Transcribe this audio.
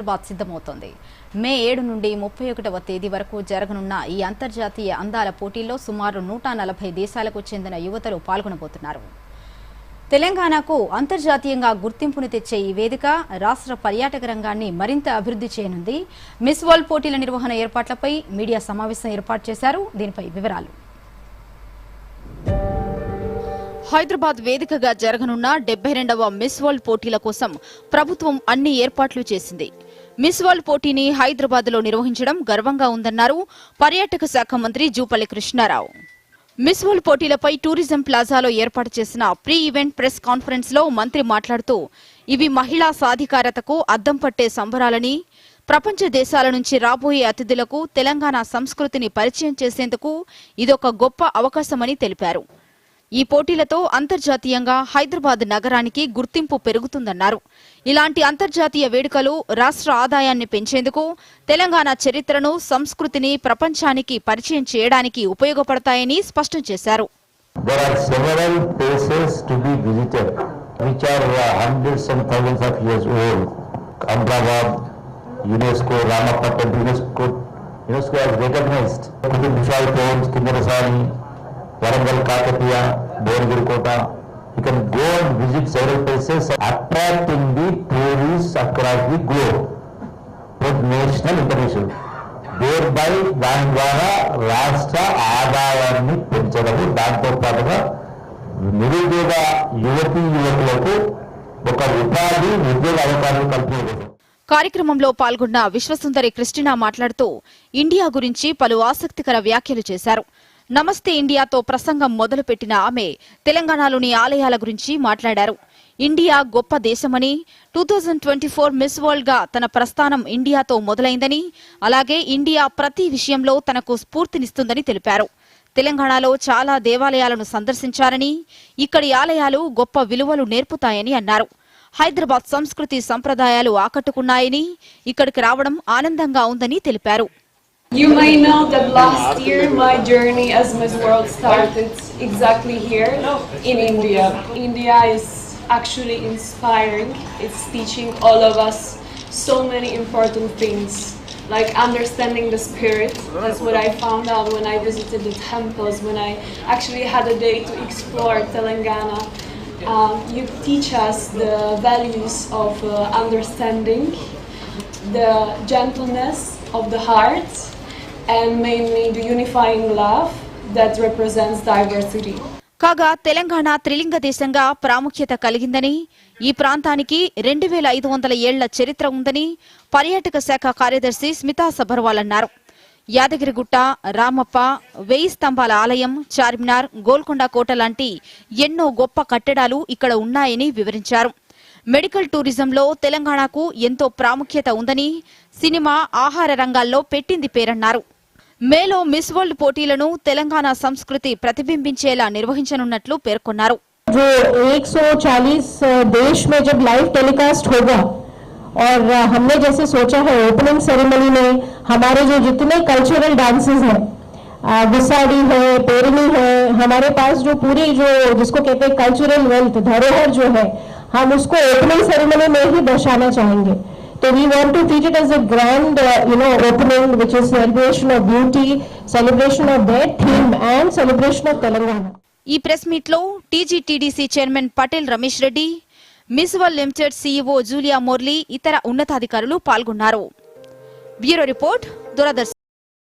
హైదరాబాద్ సిద్ధమవుతోంది. మే ఏడు నుండి ముప్పై ఒకటవ తేదీ వరకు జరగనున్న ఈ అంతర్జాతీయ అందాల పోటీల్లో సుమారు నూట నలభై దేశాలకు చెందిన యువతలు పాల్గొనబోతున్నారు. తెలంగాణకు అంతర్జాతీయంగా గుర్తింపును తెచ్చే ఈ వేదిక రాష్ట్ర పర్యాటక రంగాన్ని మరింత అభివృద్ధి చేయనుంది. మిస్ వరల్డ్ పోటీల నిర్వహణ ఏర్పాట్లపై మీడియా సమావేశం ఏర్పాటు చేశారు. దీనిపై వివరాలు. హైదరాబాద్ వేదికగా జరగనున్న డెబ్బై రెండవ మిస్ వరల్డ్ పోటీల కోసం ప్రభుత్వం అన్ని ఏర్పాట్లు చేసింది. మిస్ వరల్డ్ పోటీని హైదరాబాద్లో నిర్వహించడం గర్వంగా ఉందన్నారు పర్యాటక శాఖ మంత్రి జూపల్లి కృష్ణారావు. మిస్ వరల్డ్ పోటీలపై టూరిజం ప్లాజాలో ఏర్పాటు చేసిన ప్రీ ఈవెంట్ ప్రెస్ కాన్ఫరెన్స్లో మంత్రి మాట్లాడుతూ ఇవి మహిళా సాధికారతకు అద్దం పట్టే సంబరాలని ప్రపంచ దేశాల నుంచి రాబోయే అతిథులకు తెలంగాణ సంస్కృతిని పరిచయం చేసేందుకు ఇదొక గొప్ప అవకాశమని తెలిపారు. ఈ పోటీలతో అంతర్జాతీయంగా హైదరాబాద్ నగరానికి గుర్తింపు పెరుగుతుందన్నారు. ఇలాంటి అంతర్జాతీయ వేడుకలు రాష్ట్ర ఆదాయాన్ని పెంచేందుకు తెలంగాణ చరిత్రను సంస్కృతిని ప్రపంచానికి పరిచయం చేయడానికి ఉపయోగపడతాయని స్పష్టం చేశారు. భువనగిరి కోట ఇక go and visit several places attracting the tourist across the globe national international there by దాని ద్వారా రాష్ట్ర ఆదాయాన్ని పెంచడం దాంతో పాటుగా నిరుద్యోగ యువతి యువకులకు ఒక ఉపాధి ఉద్యోగ అవకాశం కల్పించారు కార్యక్రమంలో పాల్గొన్న విశ్వసుందరి క్రిస్టినా మాట్లాడుతూ ఇండియా గురించి పలు ఆసక్తికర వ్యాఖ్యలు చేశారు. నమస్తే ఇండియాతో ప్రసంగం మొదలుపెట్టిన ఆమె తెలంగాణలోని ఆలయాల గురించి మాట్లాడారు. ఇండియా గొప్ప దేశమని two thousand twenty four miss వరల్డ్గా తన ప్రస్థానం ఇండియాతో మొదలైందని అలాగే ఇండియా ప్రతి విషయంలో తనకు స్ఫూర్తినిస్తుందని తెలిపారు. తెలంగాణలో చాలా దేవాలయాలను సందర్శించారని ఇక్కడి ఆలయాలు గొప్ప విలువలు నేర్పుతాయని అన్నారు. హైదరాబాద్ సంస్కృతి సంప్రదాయాలు ఆకట్టుకున్నాయని ఇక్కడికి రావడం ఆనందంగా ఉందని తెలిపారు. You may know that last year my journey as Miss World started exactly here in India. India is actually inspiring. It's teaching all of us so many important things, like understanding the spirit. That's what I found out when I visited the temples, when I actually had a day to explore Telangana. Um, you teach us the values of uh, understanding, the gentleness of the heart, and mainly the unifying love that represents diversity. కాగా తెలంగాణ త్రిలింగ దేశంగా ప్రాముఖ్యత కలిగిందని ఈ ప్రాంతానికి రెండు వేల ఐదు వందల ఏళ్ళ చరిత్ర ఉందని పర్యాటక శాఖ కార్యదర్శి స్మితా సబర్వాల్ అన్నారు. యాదగిరిగుట్ట రామప్ప వెయ్యి స్తంభాల ఆలయం చార్మినార్ గోల్కొండ కోట లాంటి ఎన్నో గొప్ప కట్టడాలు ఇక్కడ ఉన్నాయని వివరించారు. మెడికల్ టూరిజంలో తెలంగాణకు ఎంతో ప్రాముఖ్యత ఉందని సినిమా ఆహార రంగాల్లో పెట్టింది పేరన్నారు. మేలో మిస్ వరల్డ్ పోటీలను తెలంగాణ సంస్కృతి ప్రతిబింబించేలా నిర్వహించనున్నట్లు పేర్కొన్నారు जो 140 देश में जब लाइव टेलीकास्ट होगा और अ, हमने जैसे सोचा है ओपनिंग सेरेमनी में हमारे जो जितने कल्चरल डांसेस हैं अ, गुस्साड़ी है पेरनी है हमारे पास जो पूरी जो जिसको कहते हैं कल्चरल वेल्थ धरोहर जो है हम उसको ओपनिंग सेरेमनी में ही दर्शाना चाहेंगे So we want to treat it as a grand, uh, you know, opening, which is celebration of beauty, celebration of their theme, and celebration of Telangana. ఈ ప్రెస్ మీట్లో TGTDC chairman Patel Ramesh Reddy miss world limited CEO Julia Morley ఇతర ఉన్నతాధికారులు పాల్గొన్నారు bureau report Doordarshan